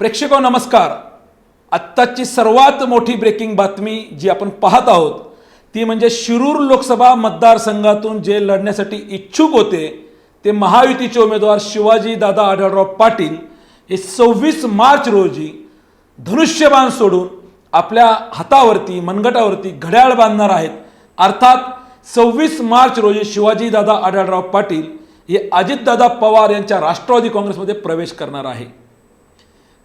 प्रेक्षको नमस्कार. आत्ताची सर्वात मोठी ब्रेकिंग बातमी जी आपण पाहत आहोत ती म्हणजे शिरूर लोकसभा मतदारसंघातून जे लढण्यासाठी इच्छुक होते ते महायुतीचे उमेदवार शिवाजी दादा आढळराव पाटील हे सव्वीस मार्च रोजी धनुष्यबाण सोडून आपल्या हातावरती मनगटावरती घड्याळ बांधणार आहेत. अर्थात सव्वीस मार्च रोजी शिवाजीदादा आढळराव पाटील हे अजितदादा पवार यांच्या राष्ट्रवादी काँग्रेसमध्ये प्रवेश करणार आहे.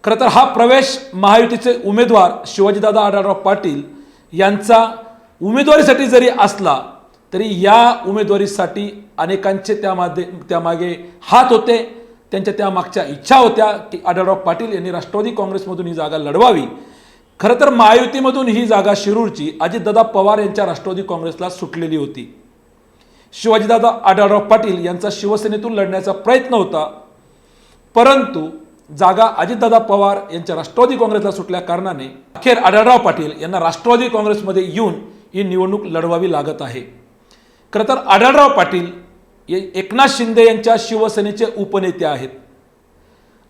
खरं तर हा प्रवेश महायुतीचे उमेदवार शिवाजीदादा आढळराव पाटील यांचा उमेदवारीसाठी जरी असला तरी या उमेदवारीसाठी अनेकांचे त्यामध्ये त्यामागे हात होते. त्यांच्या त्यामागच्या इच्छा होत्या की आढळराव पाटील यांनी राष्ट्रवादी काँग्रेसमधून ही जागा लढवावी. खरं तर महायुतीमधून ही जागा शिरूरची अजितदादा पवार यांच्या राष्ट्रवादी काँग्रेसला सुटलेली होती. शिवाजीदादा आढळराव पाटील यांचा शिवसेनेतून लढण्याचा प्रयत्न होता. परंतु जागा अजितदादा पवार यांच्या राष्ट्रवादी काँग्रेसला सुटल्या कारणाने अखेर आढळराव पाटील यांना राष्ट्रवादी काँग्रेसमध्ये येऊन ही निवडणूक लढवावी लागत आहे. खरं तर आढळराव पाटील हे एकनाथ शिंदे यांच्या शिवसेनेचे उपनेते आहेत.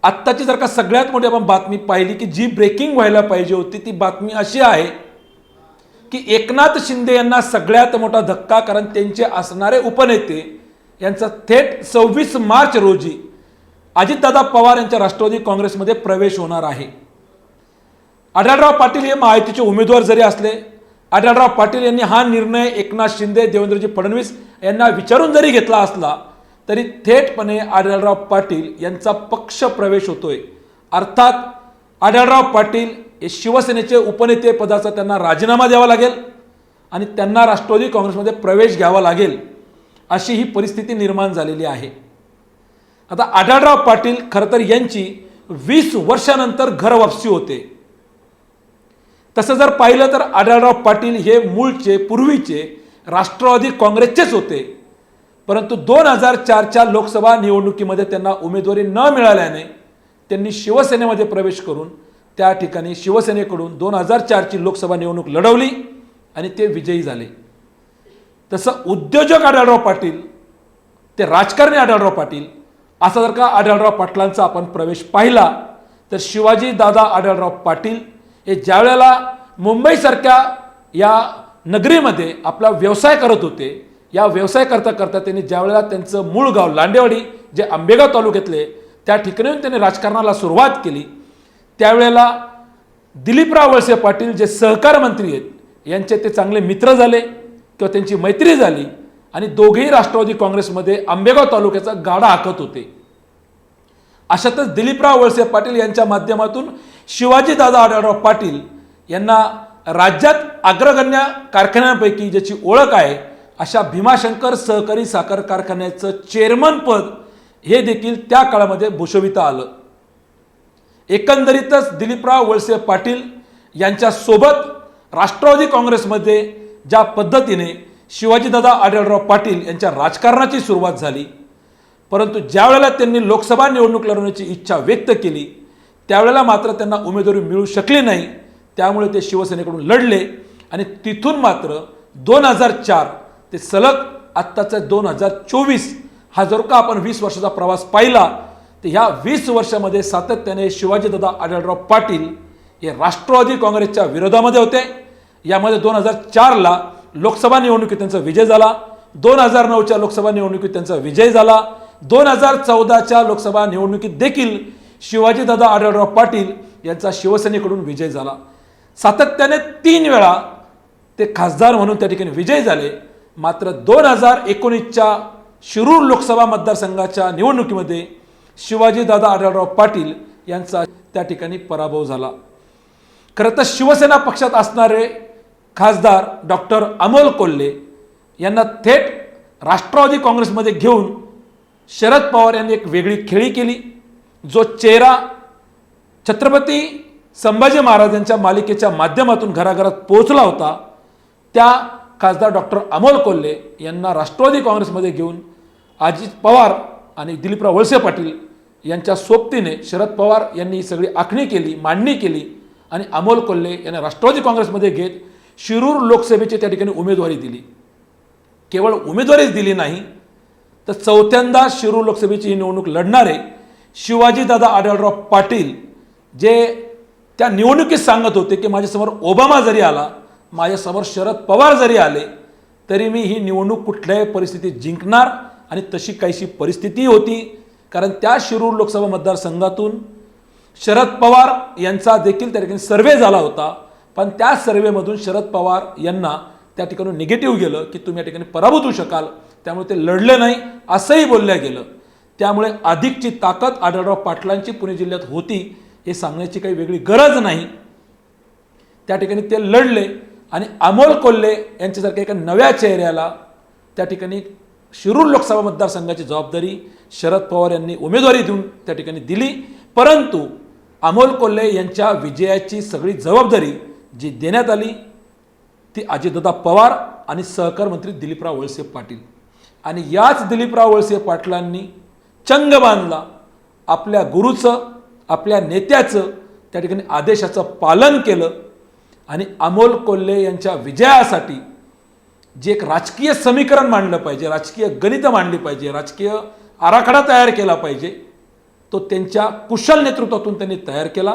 आत्ताची जर का सगळ्यात मोठी आपण बातमी पाहिली की जी ब्रेकिंग व्हायला पाहिजे होती ती बातमी अशी आहे की एकनाथ शिंदे यांना सगळ्यात मोठा धक्का कारण त्यांचे असणारे उपनेते यांचा थेट सव्वीस मार्च रोजी अजितदादा पवार यांच्या राष्ट्रवादी काँग्रेसमध्ये प्रवेश होणार आहे. आढळराव पाटील हे महायुतीचे उमेदवार जरी असले आढळराव पाटील यांनी हा निर्णय एकनाथ शिंदे देवेंद्रजी फडणवीस यांना विचारून जरी घेतला असला तरी थेटपणे आढळराव पाटील यांचा पक्ष प्रवेश होतोय. अर्थात आढळराव पाटील हे शिवसेनेचे उपनेते पदाचा त्यांना राजीनामा द्यावा लागेल आणि त्यांना राष्ट्रवादी काँग्रेसमध्ये प्रवेश घ्यावा लागेल अशी ही परिस्थिती निर्माण झालेली आहे. आता आढळराव पाटील खरं तर यांची वीस वर्षानंतर घर वापसी होते. तसं जर पाहिलं तर आढळराव पाटील हे मूळचे पूर्वीचे राष्ट्रवादी काँग्रेसचेच होते. परंतु दोन हजार चारच्या लोकसभा निवडणुकीमध्ये त्यांना उमेदवारी न मिळाल्याने त्यांनी शिवसेनेमध्ये प्रवेश करून त्या ठिकाणी शिवसेनेकडून दोन हजार चारची लोकसभा निवडणूक लढवली आणि ते विजयी झाले. तसं उद्योजक आढळराव पाटील ते राजकारणी आढळराव पाटील असा जर का आढळराव पाटलांचा आपण प्रवेश पाहिला तर शिवाजी दादा आढळराव पाटील हे ज्यावेळेला मुंबईसारख्या या नगरीमध्ये आपला व्यवसाय करत होते या व्यवसाय करता करता त्यांनी ज्यावेळेला त्यांचं मूळ गाव लांडेवाडी जे आंबेगाव तालुक्यातले त्या ठिकाणी त्यांनी राजकारणाला सुरुवात केली. त्यावेळेला दिलीपराव वळसे पाटील जे सहकार मंत्री आहेत यांचे ते चांगले मित्र झाले किंवा त्यांची मैत्री झाली. आणि दोघेही राष्ट्रवादी काँग्रेसमध्ये आंबेगाव तालुक्याचा गाडा हाकत होते. अशातच दिलीपराव वळसे पाटील यांच्या माध्यमातून शिवाजीदादा आढळराव पाटील यांना राज्यात अग्रगण्य कारखान्यांपैकी ज्याची ओळख आहे अशा भीमाशंकर सहकारी साखर कारखान्याचं चेअरमन पद हे देखील त्या काळामध्ये भूषविता आलं. एकंदरीतच दिलीपराव वळसे पाटील यांच्यासोबत राष्ट्रवादी काँग्रेसमध्ये ज्या पद्धतीने शिवाजीदादा आढळराव पाटील यांच्या राजकारणाची सुरुवात झाली. परंतु ज्यावेळेला त्यांनी लोकसभा निवडणूक लढवण्याची इच्छा व्यक्त केली त्यावेळेला मात्र त्यांना उमेदवारी मिळू शकली नाही. त्यामुळे ते शिवसेनेकडून लढले आणि तिथून मात्र दोन हजार चार ते सलग आत्ताचा दोन हजार चोवीस हा जर का आपण वीस वर्षाचा प्रवास पाहिला तर ह्या वीस वर्षामध्ये सातत्याने शिवाजीदादा आढळराव पाटील हे राष्ट्रवादी काँग्रेसच्या विरोधामध्ये होते. यामध्ये दोन हजार चारला लोकसभा निवडणुकीत त्यांचा विजय झाला. दोन हजार नऊच्या लोकसभा निवडणुकीत त्यांचा विजय झाला. दोन हजार चौदाच्या लोकसभा निवडणुकीत देखील शिवाजीदादा आढळराव पाटील यांचा शिवसेनेकडून विजय झाला. सातत्याने तीन वेळा ते खासदार म्हणून त्या ठिकाणी विजय झाले. मात्र दोन हजार एकोणीसच्या शिरूर लोकसभा मतदारसंघाच्या निवडणुकीमध्ये शिवाजीदादा आढळराव पाटील यांचा त्या ठिकाणी पराभव झाला. खरं तर शिवसेना पक्षात असणारे खासदार डॉक्टर अमोल कोल्हे यांना थेट राष्ट्रवादी काँग्रेसमध्ये घेऊन शरद पवार यांनी एक वेगळी खेळी केली जो चेहरा छत्रपती संभाजी महाराजांच्या मालिकेच्या माध्यमातून घराघरात पोहोचला होता त्या खासदार डॉक्टर अमोल कोल्हे यांना राष्ट्रवादी काँग्रेसमध्ये घेऊन अजित पवार आणि दिलीपराव वळसे पाटील यांच्या सोबतीने शरद पवार यांनी सगळी आखणी केली मांडणी केली आणि अमोल कोल्हे यांना राष्ट्रवादी काँग्रेसमध्ये घेत शिरूर लोकसभेची त्या ठिकाणी उमेदवारी दिली. केवळ उमेदवारीच दिली नाही तर चौथ्यांदा शिरूर लोकसभेची ही निवडणूक लढणारे शिवाजीदादा आढळराव पाटील जे त्या निवडणुकीत सांगत होते की माझ्यासमोर ओबामा जरी आला माझ्यासमोर शरद पवार जरी आले तरी मी ही निवडणूक कुठल्याही परिस्थितीत जिंकणार आणि तशी काहीशी परिस्थिती होती. कारण त्या शिरूर लोकसभा मतदारसंघातून शरद पवार यांचा देखील त्या ठिकाणी सर्वे झाला होता. पण त्या सर्वेमधून शरद पवार यांना त्या ठिकाणी निगेटिव्ह गेलं की तुम्ही या ठिकाणी पराभूत होऊ शकाल. त्यामुळे ते लढले नाही असंही बोलल्या गेलं. त्यामुळे अधिकची ताकद आढळराव पाटलांची पुणे जिल्ह्यात होती हे सांगण्याची काही वेगळी गरज नाही. त्या ठिकाणी ते लढले आणि अमोल कोल्हे यांच्यासारख्या एका नव्या चेहऱ्याला त्या ठिकाणी शिरूर लोकसभा मतदारसंघाची जबाबदारी शरद पवार यांनी उमेदवारी देऊन त्या ठिकाणी दिली. परंतु अमोल कोल्हे यांच्या विजयाची सगळी जबाबदारी जी देण्यात आली ती अजितदादा पवार आणि सहकार मंत्री दिलीपराव वळसे पाटील. आणि याच दिलीपराव वळसे पाटलांनी चंग बांधला. आपल्या गुरुचं आपल्या नेत्याचं त्या ठिकाणी आदेशाचं पालन केलं. आणि अमोल कोल्हे यांच्या विजयासाठी जे एक राजकीय समीकरण मांडलं पाहिजे राजकीय गणितं मांडली पाहिजे राजकीय आराखडा तयार केला पाहिजे तो त्यांच्या कुशल नेतृत्वातून त्यांनी तयार केला.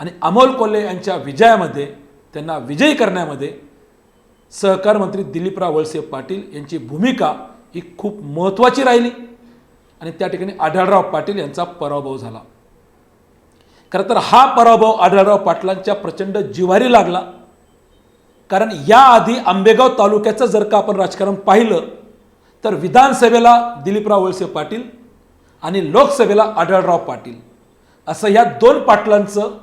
आणि अमोल कोल्हे यांच्या विजयामध्ये त्यांना विजयी करण्यामध्ये सहकार मंत्री दिलीपराव वळसे पाटील यांची भूमिका ही खूप महत्त्वाची राहिली. आणि त्या ठिकाणी आढळराव पाटील यांचा पराभव झाला. खरं तर हा पराभव आढळराव पाटलांच्या प्रचंड जिवारी लागला. कारण याआधी आंबेगाव तालुक्याचं जर का आपण राजकारण पाहिलं तर विधानसभेला दिलीपराव वळसे पाटील आणि लोकसभेला आढळराव पाटील असं या दोन पाटलांचं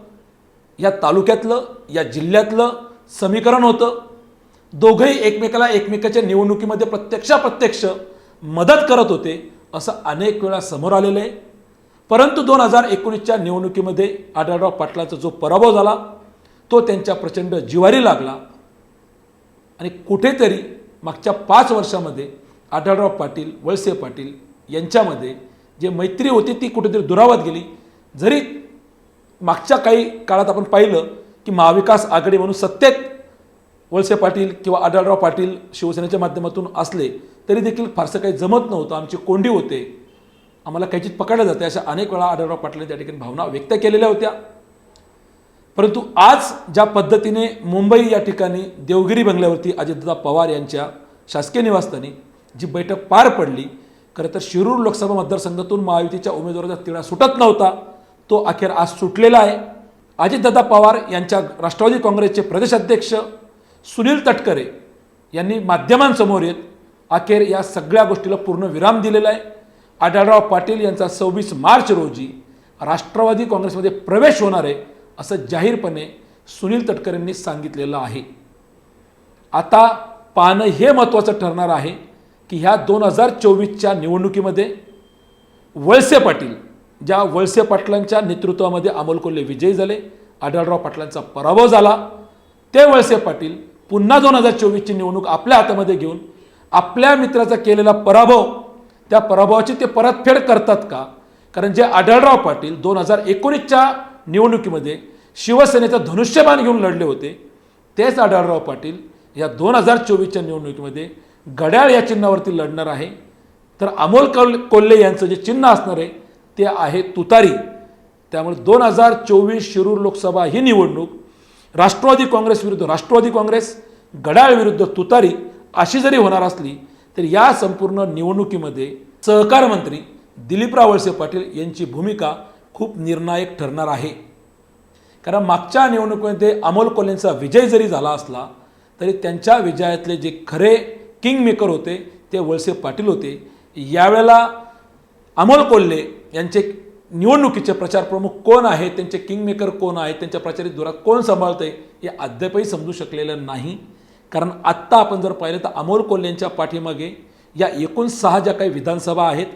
या तालुक्यातलं या जिल्ह्यातलं समीकरण होतं. दोघंही एकमेकाला एकमेकाच्या निवडणुकीमध्ये प्रत्यक्षाप्रत्यक्ष मदत करत होते असं अनेक वेळा समोर आलेलं आहे. परंतु दोन हजार एकोणीसच्या निवडणुकीमध्ये आढळराव पाटलाचा जो पराभव झाला तो त्यांच्या प्रचंड जिवारी लागला. आणि कुठेतरी मागच्या पाच वर्षामध्ये आढळराव पाटील वळसे पाटील यांच्यामध्ये जे मैत्री होती ती कुठेतरी दुरावत गेली. जरी मागच्या काही काळात आपण पाहिलं की महाविकास आघाडी म्हणून सत्तेत वळसे पाटील किंवा आढळराव पाटील शिवसेनेच्या माध्यमातून असले तरी देखील फारसं काही जमत नव्हतं. आमची कोंडी होते. आम्हाला काहीचीत पकडलं जाते अशा अनेक वेळा आढळराव पाटलांनी त्या ठिकाणी भावना व्यक्त केलेल्या होत्या. परंतु आज ज्या पद्धतीने मुंबई या ठिकाणी देवगिरी बंगल्यावरती अजितदादा पवार यांच्या शासकीय निवासस्थानी जी बैठक पार पडली खरं तर शिरूर लोकसभा मतदारसंघातून महायुतीच्या उमेदवाराचा तिढा सुटत नव्हता. तो अखेर आज सुटलेला आहे. अजितदादा पवार यांच्या राष्ट्रवादी काँग्रेसचे प्रदेशाध्यक्ष सुनील तटकरे यांनी माध्यमांसमोर येत अखेर या सगळ्या गोष्टीला पूर्ण विराम दिलेला आहे. आढळराव पाटील यांचा सव्वीस मार्च रोजी राष्ट्रवादी काँग्रेसमध्ये प्रवेश होणार आहे असं जाहीरपणे सुनील तटकरेंनी सांगितलेलं आहे. आता पाहणं हे महत्त्वाचं ठरणार आहे की ह्या दोन हजार चोवीसच्या निवडणुकीमध्ये वळसे पाटील ज्या वळसे पाटलांच्या नेतृत्वामध्ये अमोल कोल्हे विजयी झाले आढळराव पाटलांचा पराभव झाला ते वळसे पाटील पुन्हा दोन हजार चोवीसची निवडणूक आपल्या हातामध्ये घेऊन आपल्या मित्राचा केलेला पराभव त्या पराभवाची ते परतफेड करतात का? कारण जे आढळराव पाटील दोन हजार एकोणीसच्या निवडणुकीमध्ये शिवसेनेचं धनुष्यबाण घेऊन लढले होते तेच आढळराव पाटील या दोन हजार चोवीसच्या निवडणुकीमध्ये घड्याळ या चिन्हावरती लढणार आहे. तर अमोल कोल्हे यांचं जे चिन्ह असणार आहे ते आहे तुतारी. त्यामुळे दोन हजार चोवीस शिरूर लोकसभा ही निवडणूक राष्ट्रवादी काँग्रेस विरुद्ध राष्ट्रवादी काँग्रेस गडाळ विरुद्ध तुतारी अशी जरी होणार असली तर या संपूर्ण निवडणुकीमध्ये सहकार मंत्री दिलीपराव वळसे पाटील यांची भूमिका खूप निर्णायक ठरणार आहे. कारण मागच्या निवडणुकीमध्ये अमोल कोल्हेंचा विजय जरी झाला असला तरी त्यांच्या विजयातले जे खरे किंग मेकर होते ते वळसे पाटील होते. यावेळेला अमोल कोल्हे यांचे निवडणुकीचे प्रचार प्रमुख कोण आहेत त्यांचे किंगमेकर कोण आहेत त्यांच्या प्रचारित धोरात कोण सांभाळतंय हे अद्यापही समजू शकलेलं नाही. कारण आत्ता आपण जर पाहिलं तर अमोल कोल्हे यांच्या पाठीमागे या एकूण सहा ज्या काही विधानसभा आहेत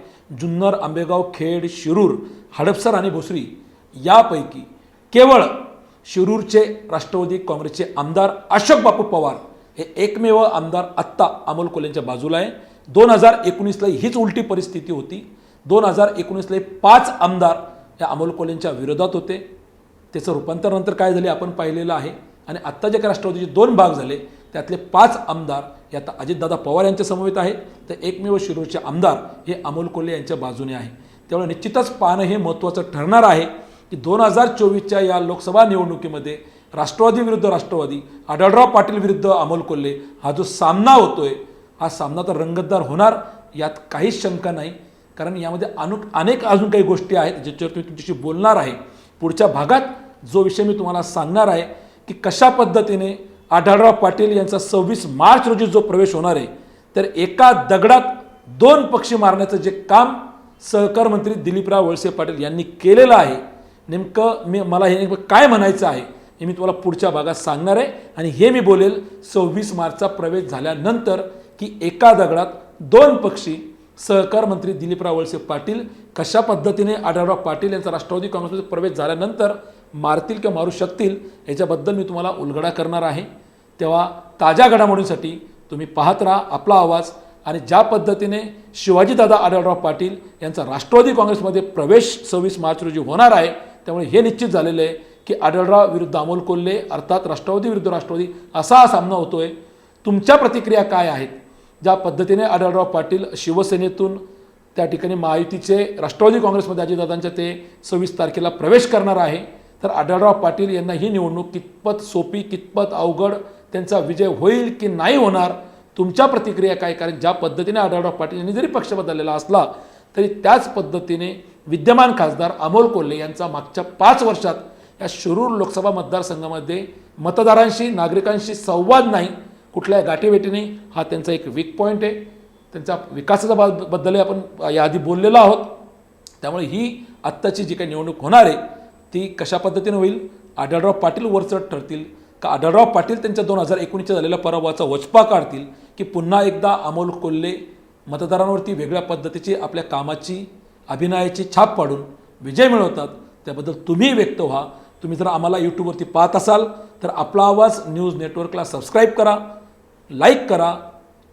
जुन्नर आंबेगाव खेड शिरूर हडपसर आणि भोसरी यापैकी केवळ शिरूरचे राष्ट्रवादी काँग्रेसचे आमदार अशोक बापू पवार हे एकमेव आमदार आत्ता अमोल कोल्हेंच्या बाजूला आहे. दोन हजार एकोणीसला हीच उलटी परिस्थिती होती. दोन हजार एकोणीसले पाच आमदार या अमोल कोलेंच्या विरोधात होते. त्याचं रूपांतर नंतर काय झाले आपण पाहिलेलं आहे. आणि आत्ता जे राष्ट्रवादीचे दोन भाग झाले त्यातले पाच आमदार हे आता अजितदादा पवार यांच्या समवेत आहेत. तर एकमेव शिरूरचे आमदार हे अमोल कोल्हे यांच्या बाजूने आहे. त्यामुळे निश्चितच पाहणं हे महत्त्वाचं ठरणार आहे की दोन हजार चोवीसच्या या लोकसभा निवडणुकीमध्ये राष्ट्रवादी विरुद्ध राष्ट्रवादी आढळराव पाटील विरुद्ध अमोल कोल्हे हा जो सामना होतोय हा सामना तर रंगतदार होणार यात काहीच शंका नाही. कारण यामध्ये अनु अनेक अजून काही गोष्टी आहेत ज्याच्यावर मी तुमच्याशी बोलणार आहे. पुढच्या भागात जो विषय मी तुम्हाला सांगणार आहे की कशा पद्धतीने आढळराव पाटील यांचा सव्वीस मार्च रोजी जो प्रवेश होणार आहे तर एका दगडात दोन पक्षी मारण्याचं जे काम सहकार मंत्री दिलीपराव वळसे पाटील यांनी केलेलं आहे नेमकं मी मला हे नेमकं काय म्हणायचं आहे हे मी तुम्हाला पुढच्या भागात सांगणार आहे. आणि हे मी बोलेल सव्वीस मार्चचा प्रवेश झाल्यानंतर की एका दगडात दोन पक्षी सहकार मंत्री दिलीपराव वळसे पाटील कशा पद्धतीने आढळराव पाटील यांचा राष्ट्रवादी काँग्रेसमध्ये प्रवेश झाल्यानंतर मारतील किंवा मारू शकतील याच्याबद्दल मी तुम्हाला उलगडा करणार आहे. तेव्हा ताज्या घडामोडींसाठी तुम्ही पाहत राहा आपला आवाज आणि ज्या पद्धतीने शिवाजीदादा आढळराव पाटील यांचा राष्ट्रवादी काँग्रेसमध्ये प्रवेश सव्वीस मार्च रोजी होणार आहे त्यामुळे हे निश्चित झालेलं आहे की आढळराव विरुद्ध अमोल कोल्हे अर्थात राष्ट्रवादी विरुद्ध राष्ट्रवादी असा हा सामना होतोय. तुमच्या प्रतिक्रिया काय आहेत? ज्या पद्धतीने आढळराव पाटील शिवसेनेतून त्या ठिकाणी महायुतीचे राष्ट्रवादी काँग्रेसमध्ये अजितदादांच्या ते सव्वीस तारखेला प्रवेश करणार आहे तर आढळराव पाटील यांना ही निवडणूक कितपत सोपी कितपत अवघड त्यांचा विजय होईल की नाही होणार तुमच्या प्रतिक्रिया काय? कारण ज्या पद्धतीने आढळराव पाटील यांनी जरी पक्ष बदललेला असला तरी त्याच पद्धतीने विद्यमान खासदार अमोल कोल्हे यांचा मागच्या पाच वर्षात या शिरूर लोकसभा मतदारसंघामध्ये मतदारांशी नागरिकांशी संवाद नाही कुठल्या गाठीभेटीने हा त्यांचा एक वीक पॉईंट आहे. त्यांचा विकासाचा बा- बद्दलही आपण याआधी बोललेलो आहोत. त्यामुळे ही आत्ताची जी काही निवडणूक होणार आहे ती कशा पद्धतीने होईल? आढळराव पाटील वरचढ ठरतील का? आढळराव पाटील त्यांच्या दोन हजार एकोणीसच्या झालेल्या पराभवाचा वचपा काढतील की पुन्हा एकदा अमोल कोल्हे मतदारांवरती वेगळ्या पद्धतीची आपल्या कामाची अभिनयाची छाप पाडून विजय मिळवतात? त्याबद्दल तुम्ही व्यक्त व्हा. तुम्ही जर आम्हाला यूट्यूबवरती पाहत असाल तर आपला आवाज न्यूज नेटवर्कला सबस्क्राईब करा. लाईक करा.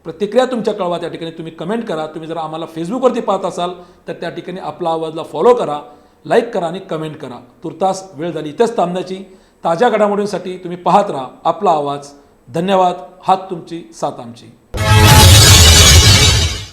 प्रतिक्रिया तुमच्या कळवा त्या ठिकाणी तुम्ही कमेंट करा. तुम्ही जर आम्हाला फेसबुकवरती पाहत असाल तर त्या ठिकाणी आपला आवाजला फॉलो करा लाईक करा आणि कमेंट करा. तुर्तास वेळ झाली. इथेच थांबण्याची. ताज्या घडामोडींसाठी तुम्ही पाहत राहा. आपला आवाज. धन्यवाद. हात तुमची साथ आमची.